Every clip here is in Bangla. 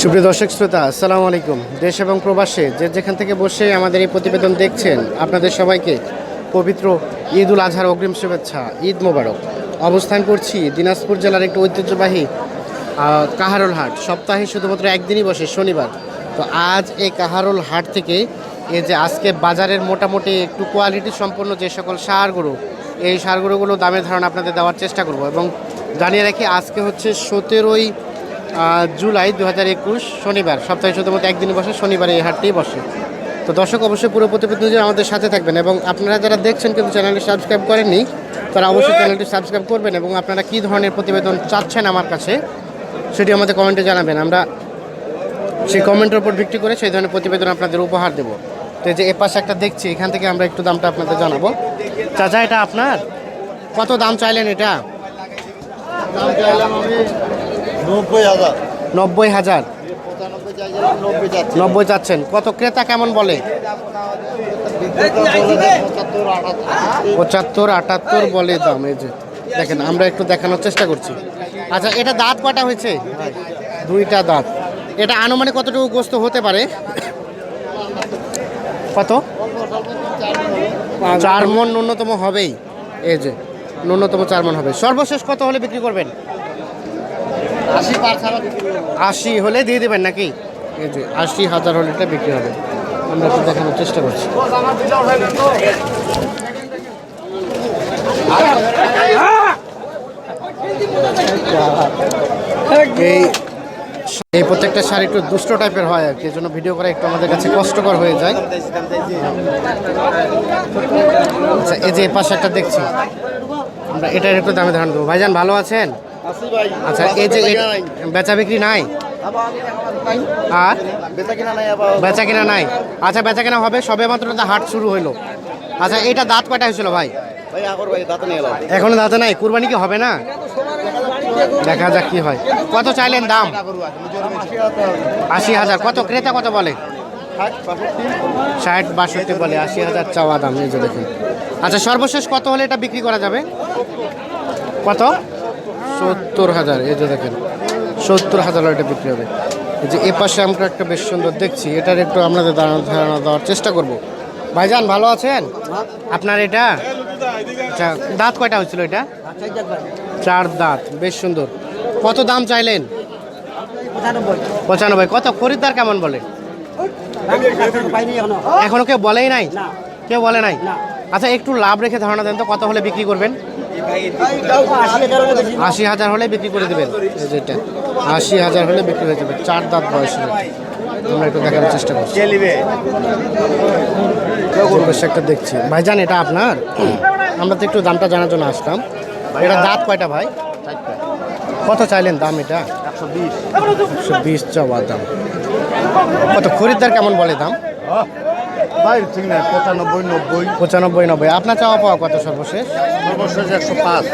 সুপ্রিয় দর্শক শ্রোতা, আসসালামু আলাইকুম। দেশ এবং প্রবাসে যে যেখান থেকে বসে আমাদের এই প্রতিবেদন দেখছেন, আপনাদের সবাইকে পবিত্র ঈদ উল আজহার অগ্রিম শুভেচ্ছা, ঈদ মোবারক। অবস্থান করছি দিনাজপুর জেলার একটি ঐতিহ্যবাহী কাহারোল হাট। সপ্তাহে শুধুমাত্র একদিনই বসে, শনিবার। তো আজ এই কাহারোল হাট থেকে এই যে আজকে বাজারের মোটামুটি একটু কোয়ালিটি সম্পন্ন যে সকল সার গরু এই সার গরুগুলো দামের ধারণা আপনাদের দেওয়ার চেষ্টা করব এবং জানিয়ে রাখি আজকে হচ্ছে সতেরোই জুলাই দু হাজার একুশ শনিবার সপ্তাহে শুধু শুধুমাত্র একদিন বসে শনিবার এই হাটটি বসে। তো দর্শক অবশ্যই পুরো প্রতিবেদন আমাদের সাথে থাকবেন এবং আপনারা যারা দেখছেন কিন্তু চ্যানেলটি সাবস্ক্রাইব করেননি তারা অবশ্যই চ্যানেলটি সাবস্ক্রাইব করবেন এবং আপনারা কী ধরনের প্রতিবেদন চাচ্ছেন আমার কাছে সেটি আমাদের কমেন্টে জানাবেন। আমরা সেই কমেন্টের উপর ভিত্তি করে সেই ধরনের প্রতিবেদন আপনাদের উপহার দেবো। তো যে এ পাশে একটা দেখছি এখান থেকে আমরা একটু দামটা আপনাদের জানাব। চাচা এটা আপনার? কত দাম চাইলেন এটা? দাম চাইলাম আমি নব্বই হাজার। নব্বই হাজার। নব্বই চাচ্ছেন কত ক্রেতা কেমন বলে? পঁচাত্তর আটাত্তর বলে দাম এই যে। দেখেন আমরা একটু দেখানোর চেষ্টা করছি। আচ্ছা এটা দাঁত কটা হয়েছে? দুইটা দাঁত। এটা আনুমানিক কতটুকু গোস্ত হতে পারে? কত? চার মন ন্যূনতম হবেই। এই যে ন্যূনতম চার মন হবে। সর্বশেষ কত হলে বিক্রি করবেন? আশি করব হলে। দিয়ে দেবেন নাকি? এই যে আশি হাজার হলে এটা বিক্রি হবে। আমরা একটু দেখানোর চেষ্টা করছি। এই এই প্রত্যেকটা শাড়ি একটু দুষ্ট টাইপের হয় আর কি জন্য ভিডিও করা একটু আমাদের কাছে কষ্টকর হয়ে যায়। আচ্ছা এই যে পাশে একটা দেখছি। আমরা এটার একটু দামে ধারণ দেবো। ভাইজান, ভালো আছেন? আচ্ছা এই যে বেচা বিক্রি নাই? আর বেচা কিনা নাই আচ্ছা বেচা কিনা হবে। সবে মাত্র হাট শুরু হইল। আচ্ছা এটা দাঁত কয়টা হয়েছিল ভাই? এখনও দাঁতে নাই? কুরবানি কি হবে না? দেখা যাক কি হয়। কত চাইলেন দাম? আশি হাজার। কত? ক্রেতা কত বলে? ষাট বাষট্টি বলে। আশি হাজার চাওয়া দাম এই যে দেখুন। আচ্ছা সর্বশেষ কত হলে এটা বিক্রি করা যাবে? কত? সত্তর হাজার এই যে দেখেন সত্তর হাজার এটা বিক্রি হবে। এই যে এ পাশে আমরা একটা বেশ সুন্দর দেখছি এটার একটু আপনাদের ধারণা ধারণা দেওয়ার চেষ্টা করব। ভাইজান ভালো আছেন? আপনার এটা? আচ্ছা দাঁত কয়টা হয়েছিল এটা? চার দাঁত বেশ সুন্দর। কত দাম চাইলেন? পঁচানব্বই। কত? খরিদ্দার কেমন বলে? এখনও কেউ বলেই নাই? কেউ বলে নাই? আচ্ছা একটু লাভ রেখে ধারণা দেন তো কত হলে বিক্রি করবেন? আশি হাজার হলে বিক্রি করে দেবেন যেটা। আশি হাজার হলে বিক্রি হয়ে যাবে। চার দাঁত বয়স আমরা একটু দেখার চেষ্টা করছি একটা দেখছি। ভাইজান, এটা আপনার? আমরা তো একটু দামটা জানার জন্য আসলাম। এটা দাঁত কয়টা ভাই? কত চাইলেন দাম এটা? একশো বিশ। চাওয়ার দাম। কত? খরিদ্দার কেমন বলে দাম? ভাই ঠিক না পঁচানব্বই নব্বই। পঁচানব্বই নব্বই। আপনার চাওয়া পাওয়া কত সর্বশেষ? সর্বশেষ একশো পাঁচ।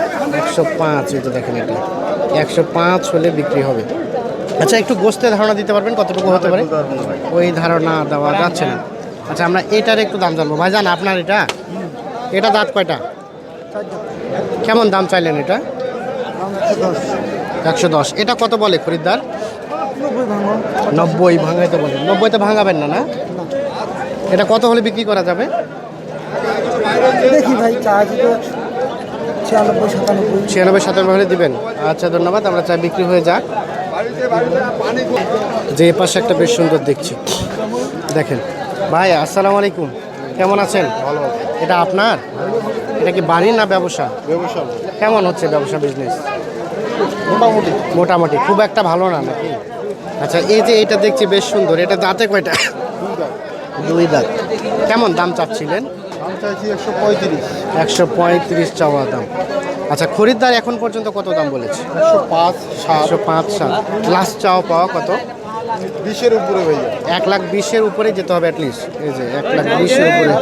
একশো পাঁচ এই তো দেখেন এটা। একশো পাঁচ হলে বিক্রি হবে। আচ্ছা একটু গোস্তের ধারণা দিতে পারবেন কতটুকু হতে পারে? ওই ধারণা দেওয়া যাচ্ছে না। আচ্ছা আমরা এটার একটু দাম জানব। ভাই জান আপনার এটা? এটা দাঁত কয়টা? কেমন দাম চাইলেন এটা? একশো দশ। এটা কত বলে খরিদ্দার? নব্বই ভাঙাইতে বলে। নব্বইতে ভাঙাবেন না না? এটা কত হলে বিক্রি করা যাবে? দেখি ভাই চা ছিয়ানব্বই সাতানব্বই। ছিয়ানব্বই সাতানব্বই হলে দিবেন। আচ্ছা ধন্যবাদ। আমরা চা বিক্রি হয়ে যাক। যে এ পাশে একটা বেশ সুন্দর দেখছি। দেখেন। ভাই আসসালামু আলাইকুম। কেমন আছেন? ভালো এটা আপনার? এটা কি বাড়ির না ব্যবসা? ব্যবসা। কেমন হচ্ছে ব্যবসা বিজনেস মোটামুটি। মোটামুটি। খুব একটা ভালো না নাকি? আচ্ছা এই যে এটা দেখছি বেশ সুন্দর। এটা দাঁতে কয়টা? দুই দাঁত কেমন দাম চাচ্ছিলেন? দাম চাইছি একশো পঁয়ত্রিশ। একশো পঁয়ত্রিশ চাওয়া দাম। আচ্ছা খরিদ্দার এখন পর্যন্ত কত দাম বলেছে? একশো পাঁচ সাত। একশো পাঁচ সাত। লাস্ট চাওয়া পাওয়া কত? বিশের উপরে হয়ে যায় এক লাখ বিশের উপরে যেতে হবে অ্যাটলিস্ট এই যে এক লাখ বিশের উপরে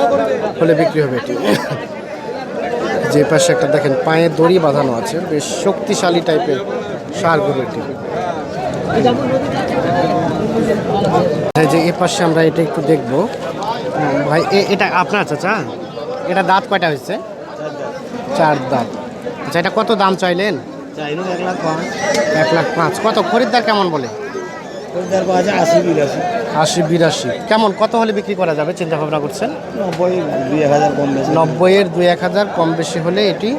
হলে বিক্রি হবে এটি। যে পাশে একটা দেখেন পায়ে দড়ি বাঁধানো আছে। বেশ শক্তিশালী টাইপের সার গরু এটি। যে এ পাশে আমরা এটা একটু দেখব। ভাই এটা আপনার চাচা? এটা দাঁত কয়টা হয়েছে? চার দাঁত। আচ্ছা এটা কত দাম চাইলেন? এক লাখ পাঁচ। কত? খরিদ্দার কেমন বলে? আশি বিরাশি। কেমন? কত হলে বিক্রি করা যাবে? চিন্তা ভাবনা করছেন? নব্বই নব্বইয়ের দুই এক হাজার কম বেশি হলে এটি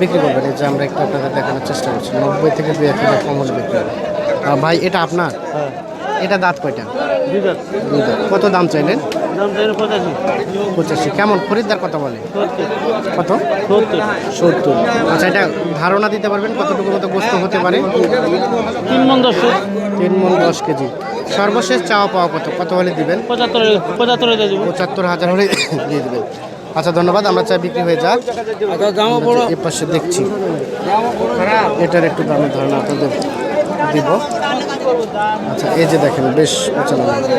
বিক্রি করবেন। যে আমরা একটু আপনাদের দেখানোর চেষ্টা করছি। নব্বই থেকে দুই এক হাজার কম হলে বিক্রি হবে। ভাই এটা আপনার? হ্যাঁ। এটা দাঁত কয়টা? দুই দাঁত। কত দাম চাইলেন? পঁচাশি। কেমন? খরিদ্দার কত বলে? কত? সত্তর। আচ্ছা এটা ধারণা দিতে পারবেন কতটুকু মতো গোস্ত হতে পারে? তিন মন দশ। তিন মন দশ কেজি। সর্বশেষ চাওয়া পাওয়া কত? কত হলে দিবেন? পঁচাত্তর পঁচাত্তর পঁচাত্তর হাজার হলে দিয়ে দেবেন। আচ্ছা ধন্যবাদ। আমরা চা বিক্রি হয়ে যাক। আচ্ছা এ পাশে দেখছি। এটার একটু দামের ধারণা আপনাদের দিব। আচ্ছা এই যে দেখেন বেশ।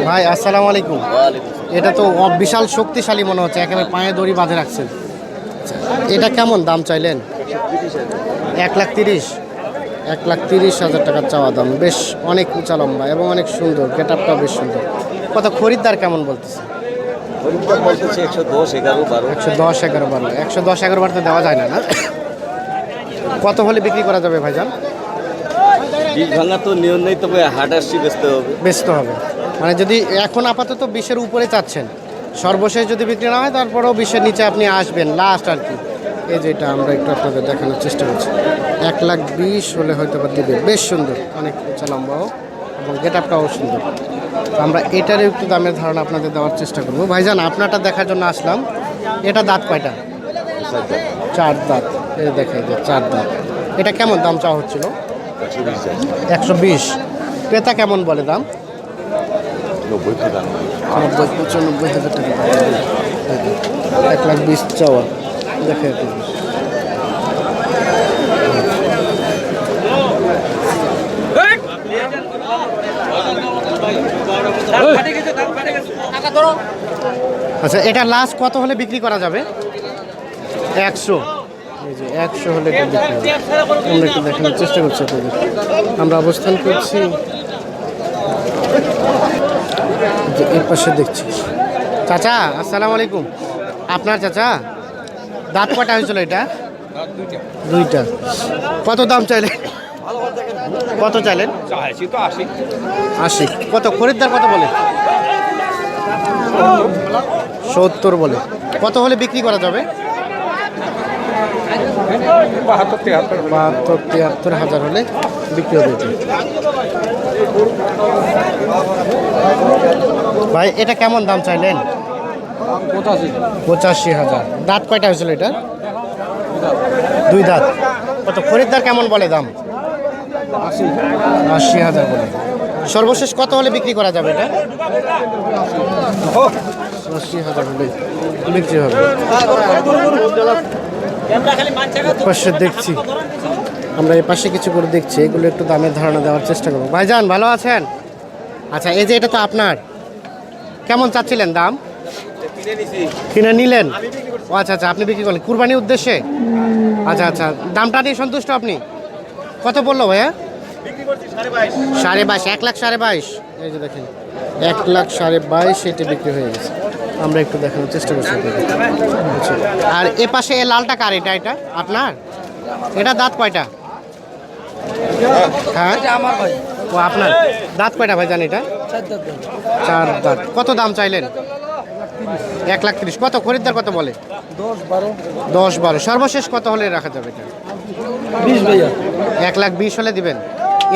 ভাই আসসালামু আলাইকুম। এটা তো বিশাল শক্তিশালী মনে হচ্ছে একেবারে পায়ে দড়ি বাঁধে রাখছেন। আচ্ছা, এটা কেমন দাম চাইলেন? এক লাখ তিরিশ। এক লাখ তিরিশ হাজার টাকার চাওয়া দাম। বেশ অনেক উঁচা লম্বা এবং অনেক সুন্দর গেট আপটা বেশ সুন্দর। কত খরিদ্দার কেমন বলতেছে একশো দশ এগারো বারো। একশো দশ এগারো বারো। একশো দশ এগারো বারোতে দেওয়া যায় না না? কত হলে বিক্রি করা যাবে ভাইজান? বীজ ভাঙা তো নিয়ম নেই তবে হাট আসছি বেচতে হবে। বেচতে হবে। মানে যদি এখন আপাতত বিশের উপরে চাচ্ছেন সর্বশেষ যদি বিক্রি না হয় তারপরেও বিশের নিচে আপনি আসবেন লাস্ট আর কি। এই যে এটা আমরা একটু আপনাদের দেখানোর চেষ্টা করছি। এক লাখ বিশ হলে হয়তো বা দেবে। বেশ সুন্দর। অনেক উঁচা লম্বাও এবং গেট আপটাও সুন্দর আমরা এটার একটু দামের ধারণা আপনাদের দেওয়ার চেষ্টা করব। ভাইজান আপনারটা দেখার জন্য আসলাম। এটা দাঁত কয়টা? চার দাঁত। এই দেখাই যে চার দাঁত। এটা কেমন দাম চাওয়া হচ্ছিল? একশো বিশ। ক্রেতা কেমন বলে দাম? নব্বই, পঁচানব্বই হাজার টাকা। এক লাখ বিশ চাওয়া। দেখে আচ্ছা এটা লাস্ট কত হলে বিক্রি করা যাবে? একশো। একশো হলে। আমরা একটু দেখানোর চেষ্টা করছি আপনাদের। আমরা অবস্থান করছি। যে এর পাশে দেখছি। চাচা, আসসালামু আলাইকুম। আপনার চাচা? দাঁত কটা হয়েছিল এটা? দুইটা। কত দাম চাইলেন? কত চাইলেন? আশি। কত? খরিদ্দার কত বলে? সত্তর বলে। কত হলে বিক্রি করা যাবে? বাহাত্তর তিয়াত্তর হাজার হলে বিক্রি হবে ভাই এটা কেমন দাম চাইলেন? পঁচাশি। হাজার। দাঁত কয়টা হয়েছিল এটা দুই দাঁত। কত? খরিদ্দার কেমন বলে দাম? আশি হাজার বলে। সর্বশেষ কত হলে বিক্রি করা যাবে এটা? আশি। হাজার হলে বিক্রি হবে। পাশে দেখছি। আমরা এই পাশে কিছু করে দেখছি এগুলো একটু দামের ধারণা দেওয়ার চেষ্টা করব। ভাইজান ভালো আছেন? আচ্ছা এই যে এটা তো আপনার। কেমন চাচ্ছিলেন দাম? কিনে নিলেন? ও আচ্ছা আচ্ছা আপনি বিক্রি করলেন। কুরবানির উদ্দেশ্যে? আচ্ছা আচ্ছা দামটা নিয়ে সন্তুষ্ট আপনি? কত বলল ভাইয়া? সাড়ে বাইশ এক লাখ সাড়ে বাইশ। এই যে দেখেন এক লাখ সাড়ে বাইশ এটা বিক্রি হয়ে গেছে। আমরা একটু দেখানোর চেষ্টা করছি আচ্ছা। আর এ পাশে এ লালটা কার এটা এটা? আপনার? এটা দাঁত কয়টা? হ্যাঁ? আমার ভাই। ও আপনার? দাঁত কয়টা ভাই জান এটা? চার দাঁত কত দাম চাইলেন? এক লাখ তিরিশ। কত? খরিদ্দার কত বলে? দশ বারো। সর্বশেষ কত হলে রাখা যাবে এটা? এক লাখ বিশ হলে দিবেন?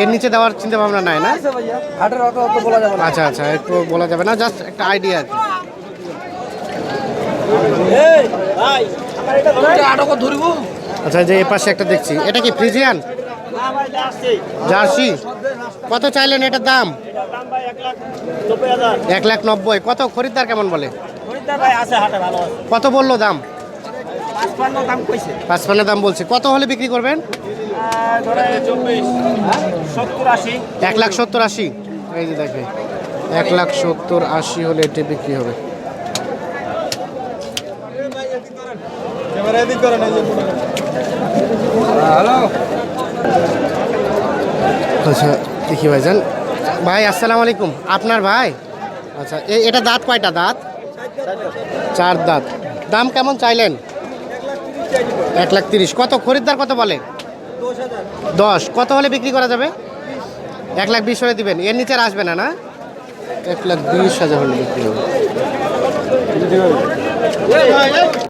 এর নিচে দেওয়ার চিন্তা ভাবনা নাই না? আচ্ছা আচ্ছা একটু বলা যাবে না? জাস্ট একটা আইডিয়া ধরিব আচ্ছা যে এই পাশে একটা দেখছি। এটা কি ফ্রিজিয়ান? জার্সি। কত চাইলেন এটার দাম? এক লাখ নব্বই কত? খরিদ্দার কেমন বলে? কত বলল দাম? পাঁচপান্ন দাম বলছে। কত হলে বিক্রি করবেন? এক লাখ সত্তর আশি। এই যে দেখে এক লাখ সত্তর আশি হলে এটি বিক্রি হবে ক্যামেরা এদিক করেন এই যে আচ্ছা দেখি ভাইজান। ভাই আসসালামু আলাইকুম। আপনার ভাই? আচ্ছা এ- এটা দাঁত কয়টা দাঁত? চার দাঁত। দাম কেমন চাইলেন? এক লাখ তিরিশ। কত? খরিদ্দার কত বলে? দশ। কত হলে বিক্রি করা যাবে? এক লাখ বিশ হলে দিবেন। এর নিচে আর আসবে না না? এক লাখ বিশ হাজার হলে বিক্রি হবে।